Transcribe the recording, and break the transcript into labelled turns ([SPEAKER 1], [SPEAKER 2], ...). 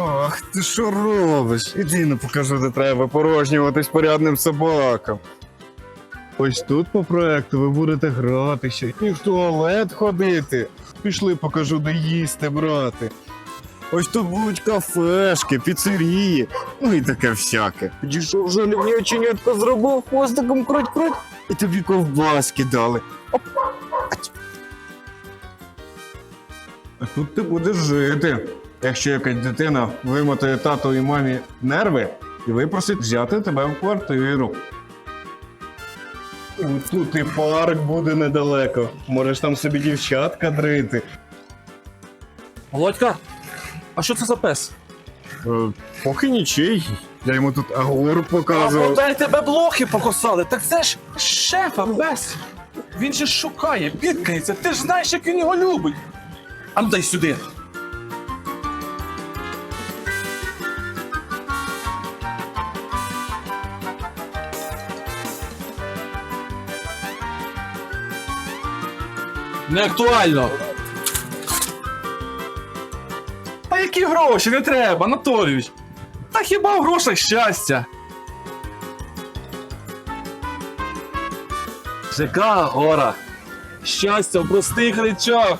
[SPEAKER 1] Ах, ти що робиш? Іди не покажу, де треба порожнюватись порядним собакам. Ось тут по проекту ви будете гратися і в туалет ходити. Пішли, покажу, де їсти брати. Ось тут будуть кафешки, піцерії, ну і таке всяке. Підійшов вже мені оченятко зробив хвостиком круть-круть, і тобі ковбаски дали. А тут ти будеш жити. Якщо якась дитина вимотає тату і мамі нерви і випросить взяти тебе в квартиру. Тут і парк буде недалеко. Можеш там собі дівчатка дрити.
[SPEAKER 2] Володька, а що це за пес?
[SPEAKER 1] Е, поки нічий. Я йому тут агор
[SPEAKER 2] А
[SPEAKER 1] показував.
[SPEAKER 2] бодай тебе блохи покосали. Так це ж шефа пес. Він же шукає, бідкається. Ти ж знаєш, як він його любить. А ну дай сюди. Не актуально. Та які гроші не треба, Анатолійович. Та хіба в грошах щастя? Яка гора? Щастя в простих речах.